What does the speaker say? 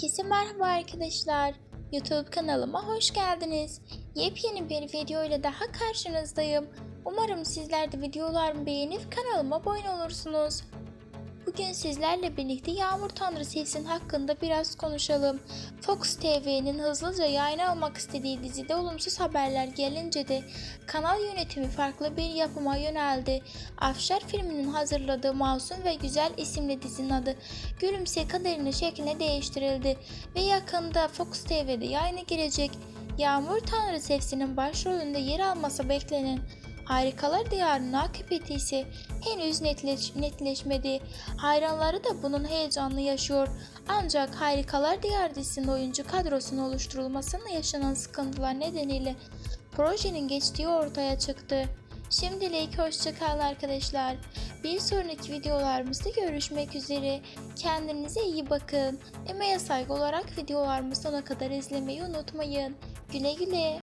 Herkese merhaba arkadaşlar. YouTube kanalıma hoş geldiniz. Yepyeni bir video ile daha karşınızdayım. Umarım sizler de videolarımı beğenip kanalıma abone olursunuz. Bugün sizlerle birlikte Yağmur Tanrı Sevsin hakkında biraz konuşalım. Fox TV'nin hızlıca yayına almak istediği dizide olumsuz haberler gelince de kanal yönetimi farklı bir yapıma yöneldi. Afşar filminin hazırladığı Masum ve Güzel isimli dizinin adı Gülümse Kaderinin şekline değiştirildi ve yakında Fox TV'de yayına girecek. Yağmur Tanrı Sevsin'in başrolünde yer alması beklenen Harikalar Diyarı'nın akıbeti ise henüz netleş, netleşmedi. Hayranları da bunun heyecanını yaşıyor. Ancak Harikalar Diyarı dizisinin oyuncu kadrosunun oluşturulmasında yaşanan sıkıntılar nedeniyle projenin geçtiği ortaya çıktı. Şimdilik hoşçakalın arkadaşlar. Bir sonraki videolarımızda görüşmek üzere. Kendinize iyi bakın. Emeğe saygı olarak videolarımı sona kadar izlemeyi unutmayın. Güle güle.